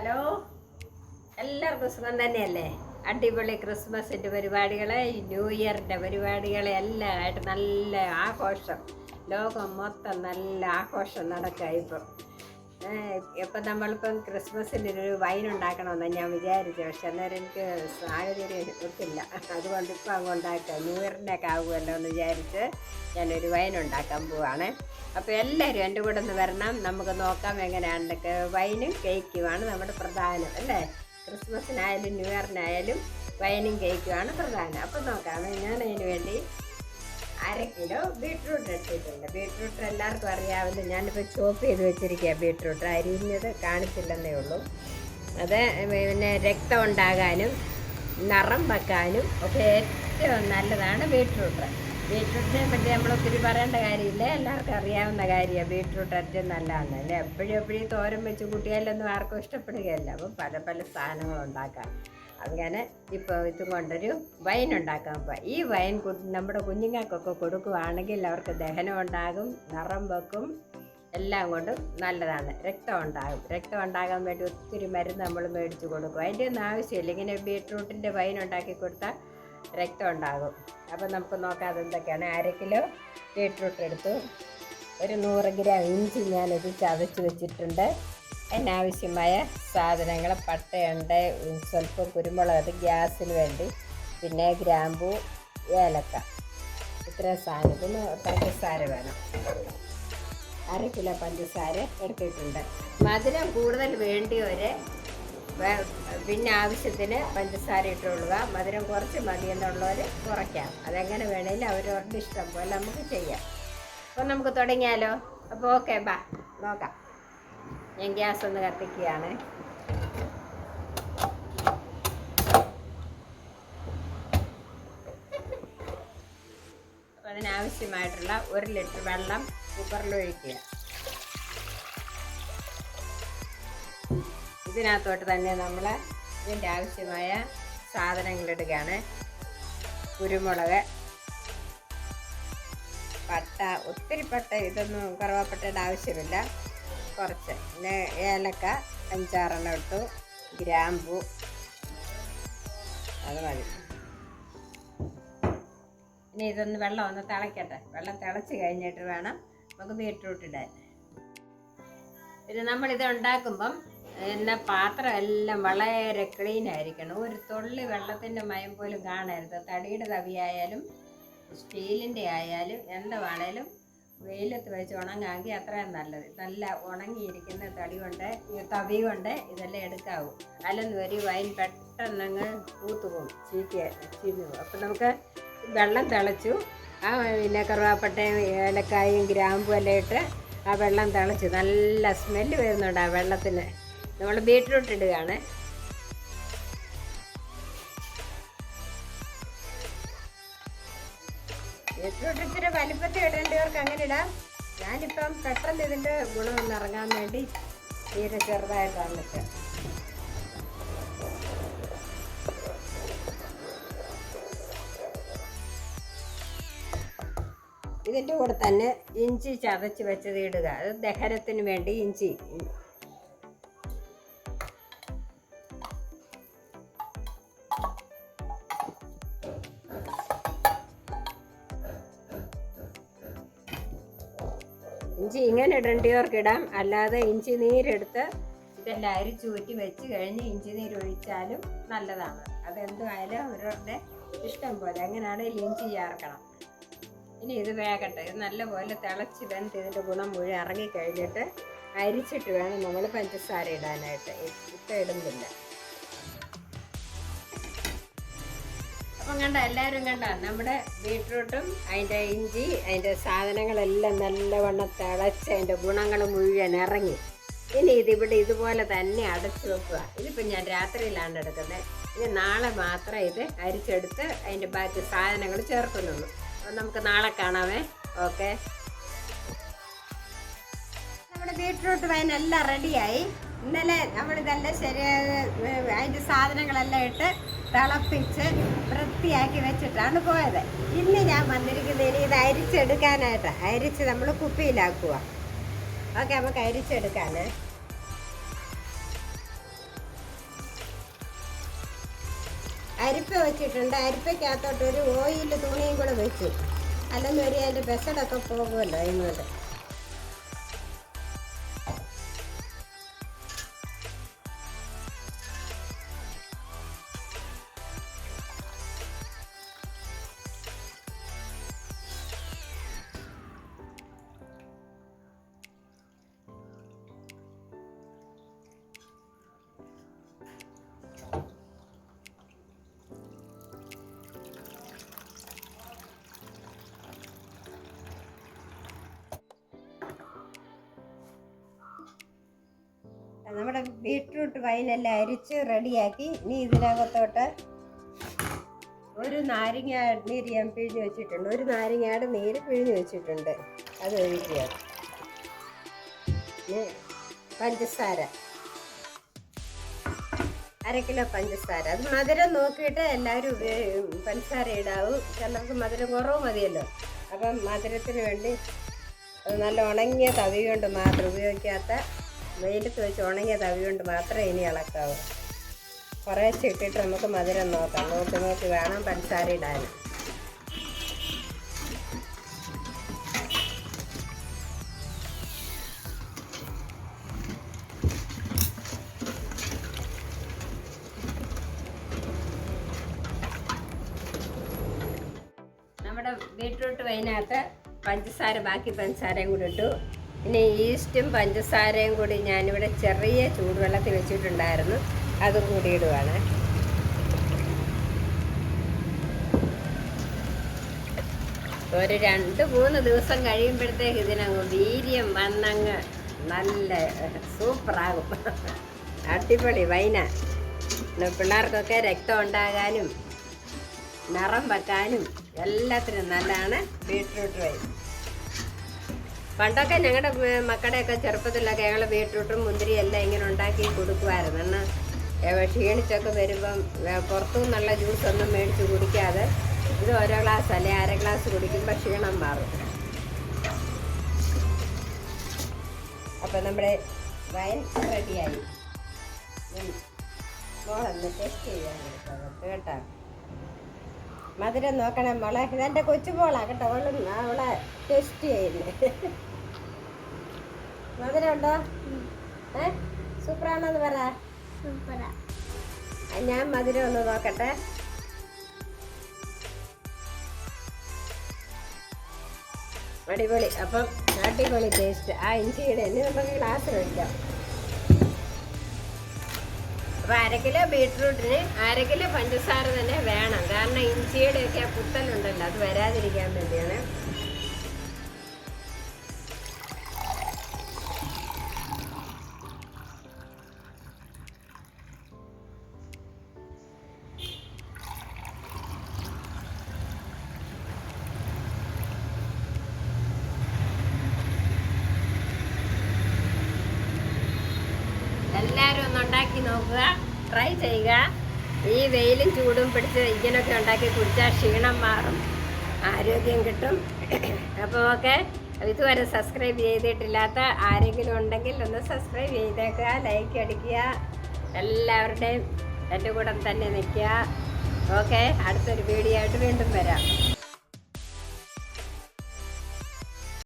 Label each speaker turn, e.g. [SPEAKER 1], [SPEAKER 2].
[SPEAKER 1] Hello? എല്ലാവർക്കും സുഖം തന്നെയല്ലേ? അടിപൊളി ക്രിസ്മസിന്റെ പരിപാടികളെ ന്യൂ ഇയറിന്റെ പരിപാടികളെ എല്ലാം ആയിട്ട് നല്ല ആഘോഷം. ലോകം മൊത്തം നല്ല ആഘോഷം നടക്കുക ഇപ്പം. ഇപ്പം നമ്മളിപ്പം ഒരു വൈൻ ഉണ്ടാക്കണമെന്ന് ഞാൻ വിചാരിച്ചു. പക്ഷെ അന്നേരം എനിക്ക് സാഹചര്യം ഒത്തില്ല. അതുകൊണ്ട് ഇപ്പം അങ്ങ് ഉണ്ടാക്കുക ന്യൂ ഇയറിന്റെ ഒക്കെ ആകുമല്ലോ എന്ന് വിചാരിച്ച് ഞാനൊരു വൈൻ ഉണ്ടാക്കാൻ പോവാണ്. അപ്പോൾ എല്ലാവരും എന്റെ കൂടെ ഒന്ന് വരണം. നമുക്ക് നോക്കാം എങ്ങനെയാണ് വൈനും കേക്കുമാണ് നമ്മുടെ പ്രധാനം അല്ലേ? ക്രിസ്മസിനായാലും ന്യൂ ഇയറിനായാലും വൈനും കേക്കുമാണ് പ്രധാനം. അപ്പോൾ നോക്കാം ഞാൻ അതിന് വേണ്ടി അര കിലോ ബീട്രൂട്ട് എടുത്തിട്ടുണ്ട് ബീട്രൂട്ട് എല്ലാവർക്കും അറിയാമല്ലോ ഞാനിപ്പോൾ ചോപ്പ് ചെയ്ത് വെച്ചിരിക്കുക ബീട്രൂട്ട്. അരിഞ്ഞത് കാണിച്ചില്ലെന്നേ ഉള്ളൂ. അത് പിന്നെ രക്തം ഉണ്ടാകാനും നിറം വെക്കാനും ഒക്കെ ഏറ്റവും നല്ലതാണ് ബീട്രൂട്ട്. ബീട്രൂട്ടിനെ പറ്റി നമ്മൾ ഒത്തിരി പറയേണ്ട കാര്യമില്ല. എല്ലാവർക്കും അറിയാവുന്ന കാര്യമാണ് ബീട്രൂട്ട് ഏറ്റവും നല്ലതാണ് അല്ലേ? എപ്പോഴും എപ്പോഴും തോരൻ വെച്ച് കൂട്ടിയാലൊന്നും ആർക്കും ഇഷ്ടപ്പെടുകയല്ല. അപ്പം പല പല സാധനങ്ങൾ ഉണ്ടാക്കാം. അങ്ങനെ ഇപ്പോൾ ഇതും കൊണ്ടൊരു വൈൻ ഉണ്ടാക്കാം പോവാം. ഈ വൈൻ നമ്മുടെ കുഞ്ഞുങ്ങൾക്കൊക്കെ കൊടുക്കുകയാണെങ്കിൽ അവർക്ക് ദഹനം ഉണ്ടാകും നിറം വെക്കും എല്ലാം കൊണ്ടും നല്ലതാണ്. രക്തം ഉണ്ടാകും. രക്തം ഉണ്ടാകാൻ വേണ്ടി ഒത്തിരി മരുന്ന് നമ്മൾ മേടിച്ച് കൊടുക്കും. അതിന്റെ ഒന്നും ആവശ്യമില്ല. ഇങ്ങനെ ബീട്രൂട്ടിന്റെ വൈൻ ഉണ്ടാക്കി കൊടുത്താൽ രക്തം ഉണ്ടാകും. അപ്പം നമുക്ക് നോക്കാം അതെന്തൊക്കെയാണ്. അര കിലോ ബീട്രൂട്ട് എടുത്തു. ഒരു നൂറ് ഗ്രാം ഇഞ്ചി ഞാനിത് ചതച്ച് വെച്ചിട്ടുണ്ട്. അതിനാവശ്യമായ സാധനങ്ങൾ പട്ടയുണ്ട് സ്വല്പം കുരുമുളക് അത് ഗ്യാസിന് വേണ്ടി. പിന്നെ ഗ്രാമ്പു ഏലക്ക. ഇത്രയും സാധനം. പിന്നെ പഞ്ചസാര വേണം. അര കിലോ പഞ്ചസാര എടുത്തിട്ടുണ്ട്. മധുരം കൂടുതൽ വേണ്ടിയവരെ പിന്നെ ആവശ്യത്തിന് പഞ്ചസാര ഇട്ടുകൊള്ളുക. മധുരം കുറച്ച് മതി എന്നുള്ളവർ കുറയ്ക്കാം. അതെങ്ങനെ വേണമെങ്കിലും അവരവരുടെ ഇഷ്ടം പോലെ നമുക്ക് ചെയ്യാം. അപ്പോൾ നമുക്ക് തുടങ്ങിയാലോ? അപ്പോൾ ഓക്കെ ബാ. നോക്കാം. ഞാൻ ഗ്യാസ് ഒന്ന് കത്തിക്കുകയാണ്. അതിനാവശ്യമായിട്ടുള്ള ഒരു ലിറ്റർ വെള്ളം കുക്കറിൽ ഒഴിക്കുക. ഇതിനകത്തോട്ട് തന്നെ നമ്മൾ ഇതിന്റെ ആവശ്യമായ സാധനങ്ങൾ ഇടുകയാണ് കുരുമുളക് പട്ട ഒത്തിരി പട്ട ഇതൊന്നും കറുവാപ്പട്ടയുടെ ആവശ്യമില്ല. കുറച്ച്. പിന്നെ ഏലക്ക അഞ്ചാറെണ്ണം ഇട്ടു. ഗ്രാമ്പു. അത് മതി. ഇനി ഇതൊന്ന് വെള്ളം ഒന്ന് തിളയ്ക്കട്ടെ. വെള്ളം തിളച്ച് കഴിഞ്ഞിട്ട് വേണം നമുക്ക് ബീട്രൂട്ട് ഇടാൻ. പിന്നെ നമ്മളിത് ഉണ്ടാക്കുമ്പം എന്ന പാത്രം എല്ലാം വളരെ ക്ലീൻ ആയിരിക്കണം. ഒരു തുള്ളി വെള്ളത്തിന്റെ മയം പോലും കാണരുത്. തടിയുടെ തവിയായാലും സ്റ്റീലിന്റെ ആയാലും എന്താണേലും വെയിലത്ത് വെച്ച് ഉണങ്ങാമെങ്കിൽ അത്രയും നല്ലത്. നല്ല ഉണങ്ങിയിരിക്കുന്ന തടി കൊണ്ട് തവി കൊണ്ട് ഇതെല്ലാം എടുക്കാവൂ. അല്ലെന്ന് ഒരു വൈൻ പെട്ടെന്നങ്ങ് പൂത്തുപോകും ചീത്ത ചീഞ്ഞു പോകും അപ്പം നമുക്ക് വെള്ളം തിളച്ചു. ആ പിന്നെ കറുവാപ്പട്ടയും ഏലക്കായും ഗ്രാമ്പും എല്ലാം ഇട്ട് ആ വെള്ളം തിളച്ചു. നല്ല സ്മെല്ല് വരുന്നുണ്ട് ആ വെള്ളത്തിന്. നമ്മൾ ബീട്രൂട്ട് ഇടുകയാണ്. ബീട്രൂട്ട് ഇച്ചിരി വലിപ്പത്തിൽ ഇടേണ്ടവർക്ക് അങ്ങനെ ഇടാം. ഞാനിപ്പം പെട്ടെന്ന് ഇതിന്റെ ഗുണമൊന്ന് ഇറങ്ങാൻ വേണ്ടി തീരെ ചെറുതായിട്ടാണ് ഇട്ട് ഇതിന്റെ കൂടെ തന്നെ ഇഞ്ചി ചതച്ച് വെച്ചത് ഇടുക. അത് ദഹനത്തിന് വേണ്ടി ഇഞ്ചി. ഇഞ്ചി ഇങ്ങനെ ഇടണ്ടിയവർക്ക് ഇടാം അല്ലാതെ ഇഞ്ചി നീരെടുത്ത് ഇതെല്ലാം അരിച്ചു ഊറ്റി വെച്ച് കഴിഞ്ഞ് ഇഞ്ചി നീര് ഒഴിച്ചാലും നല്ലതാണ്. അതെന്തുമായാലും അവരവരുടെ ഇഷ്ടം പോലെ അങ്ങനെയാണെങ്കിൽ ഇഞ്ചി ചേർക്കണം. ഇനി ഇത് വേകട്ടെ ഇത് നല്ലപോലെ തിളച്ച് വെന്ത് ഇതിന്റെ ഗുണം മുഴുവൻ ഇറങ്ങി കഴിഞ്ഞിട്ട് അരിച്ചിട്ട് വേണം നമ്മൾ പഞ്ചസാര ഇടാനായിട്ട്. ഇപ്പം ഇടുന്നില്ല. കണ്ട എല്ലാവരും കണ്ട. നമ്മുടെ ബീട്രൂട്ടും അതിന്റെ ഇഞ്ചി അതിന്റെ സാധനങ്ങളെല്ലാം നല്ലവണ്ണം തിളച്ച് അതിന്റെ ഗുണങ്ങൾ മുഴുവൻ ഇറങ്ങി. ഇനി ഇതിവിടെ ഇതുപോലെ തന്നെ അടച്ചു വെക്കുക. ഇതിപ്പോൾ ഞാൻ രാത്രിയിലാണ് എടുക്കുന്നത്. ഇനി നാളെ മാത്രമേ ഇത് അരിച്ചെടുത്ത് അതിന്റെ ബാക്കി സാധനങ്ങൾ ചേർക്കുന്നുള്ളൂ. അപ്പം നമുക്ക് നാളെ കാണാമേ ഓക്കെ. നമ്മുടെ ബീട്രൂട്ട് വൈൻ എല്ലാം റെഡിയായി ഇന്നലെ നമ്മളിതെല്ലാം ശരിയായ അതിന്റെ സാധനങ്ങളെല്ലാം ഇട്ട് തിളപ്പിച്ച് വൃത്തിയാക്കി വെച്ചിട്ടാണ് പോയത്. ഇന്ന് ഞാൻ വന്നിരിക്കുന്നതിന് ഇത് അരിച്ചെടുക്കാനായിട്ട്. അരിച്ച് നമ്മൾ കുപ്പിയിലാക്കുക ഓക്കെ നമുക്ക് അരിച്ചെടുക്കാൻ അരിപ്പ വെച്ചിട്ടുണ്ട്. അരിപ്പയ്ക്കകത്തോട്ട് ഒരു ഓയിൽ തുണിയും കൂടെ വെച്ചു. അല്ലെന്ന് ഒരു അതിന്റെ ബെസഡൊക്കെ പോകുമല്ലോ അതിനോട്ട് നമ്മുടെ ബീട്രൂട്ട് വൈനെല്ലാം അരിച്ച് റെഡിയാക്കി ഇനി ഇതിനകത്തോട്ട് ഒരു നാരങ്ങ നീര് ഞാൻ പിഴിഞ്ഞ് വെച്ചിട്ടുണ്ട്. ഒരു നാരങ്ങയുടെ നീര് പിഴിഞ്ഞ് വെച്ചിട്ടുണ്ട്. അത് ഒഴിക്കുക. പഞ്ചസാര. അര കിലോ പഞ്ചസാര. അത് മധുരം നോക്കിയിട്ട് എല്ലാവരും പഞ്ചസാര ഇടാവും. ചിലർക്ക് മധുരം കുറവ് മതിയല്ലോ. അപ്പം മധുരത്തിന് വേണ്ടി നല്ല ഉണങ്ങിയ തവി കൊണ്ട് മാത്രം ഉപയോഗിക്കാത്ത വെയിലത്ത് വെച്ച് ഉണങ്ങിയ തവി കൊണ്ട് മാത്രമേ ഇനി ഇളക്കാവൂ കുറേശ്ശെ ഇട്ടിട്ട് നമുക്ക് മധുരം നോക്കാം. നോക്കി നോക്കി വേണം പഞ്ചസാര ഇടാൻ. നമ്മുടെ ബീട്രൂട്ട് വൈനകത്ത് പഞ്ചസാര ബാക്കി പഞ്ചസാരയും കൂടി ഇട്ടു. പിന്നെ ഈസ്റ്റും പഞ്ചസാരയും കൂടി ഞാനിവിടെ ചെറിയ ചൂടുവെള്ളത്തിൽ വെച്ചിട്ടുണ്ടായിരുന്നു. അതും കൂടി ഇടുവാണ്. ഒരു രണ്ട് മൂന്ന് ദിവസം കഴിയുമ്പോഴത്തേക്ക് ഇതിനങ്ങ് വീര്യം വന്നങ്ങ് നല്ല സൂപ്പറാകും. അടിപൊളി വൈന. പിള്ളേർക്കൊക്കെ രക്തം ഉണ്ടാകാനും നിറം വെക്കാനും എല്ലാത്തിനും നല്ലതാണ് ബീട്രൂട്ട് വൈൻ. പണ്ടൊക്കെ ഞങ്ങളുടെ മക്കളുടെയൊക്കെ ചെറുപ്പത്തിലൊക്കെ ഞങ്ങൾ ബീട്രൂട്ടും മുന്തിരി എല്ലാം ഇങ്ങനെ ഉണ്ടാക്കി കൊടുക്കുമായിരുന്നു എന്നാൽ ക്ഷീണിച്ചൊക്കെ വരുമ്പം ഏ, ജ്യൂസ് ജ്യൂസൊന്നും മേടിച്ച് കുടിക്കാതെ ഇത് ഓരോ ഗ്ലാസ് അല്ലെ അര ഗ്ലാസ് കുടിക്കുമ്പോൾ ക്ഷീണം മാറും. അപ്പം നമ്മുടെ വയൻ റെഡിയായി കേട്ടോ. മധുരം നോക്കണം മോളെ. ഇതെന്റെ കൊച്ചുമോളാ കേട്ടോ. അവളും അവളെ ടെസ്റ്റ് ചെയ്യുന്നേ. മധുരം ഉണ്ടോ ഏ? സൂപ്പറാണോന്ന് പറ. ആ, ഞാൻ മധുരം ഒന്ന് നോക്കട്ടെ. അടിപൊളി. അപ്പം അടിപൊളി ടേസ്റ്റ് ആ ഇഞ്ചിയുടെ എന്നെ നമുക്ക് ഗ്ലാസ് കഴിക്കാം അപ്പൊ അര കിലോ ബീട്രൂട്ടിന് അര കിലോ പഞ്ചസാര തന്നെ വേണം. കാരണം ഇഞ്ചിയുടെ ഒക്കെ ആ പുത്തലുണ്ടല്ലോ അത് വരാതിരിക്കാൻ വേണ്ടിയാണ്. ഉണ്ടാക്കി നോക്കുക. ട്രൈ ചെയ്യുക. ഈ വെയിലും ചൂടും പിടിച്ച് ഇങ്ങനൊക്കെ ഉണ്ടാക്കി കുടിച്ചാൽ ക്ഷീണം മാറും. ആരോഗ്യം കിട്ടും. അപ്പോൾ ഓക്കെ ഇതുവരെ സബ്സ്ക്രൈബ് ചെയ്തിട്ടില്ലാത്ത ആരെങ്കിലും ഉണ്ടെങ്കിൽ ഒന്ന് സബ്സ്ക്രൈബ് ചെയ്തേക്കുക. ലൈക്ക് അടിക്കുക. എല്ലാവരുടെയും എന്റെ കൂടെ തന്നെ നിൽക്കുക. ഓക്കെ അടുത്തൊരു വീഡിയോ ആയിട്ട് വീണ്ടും വരാം.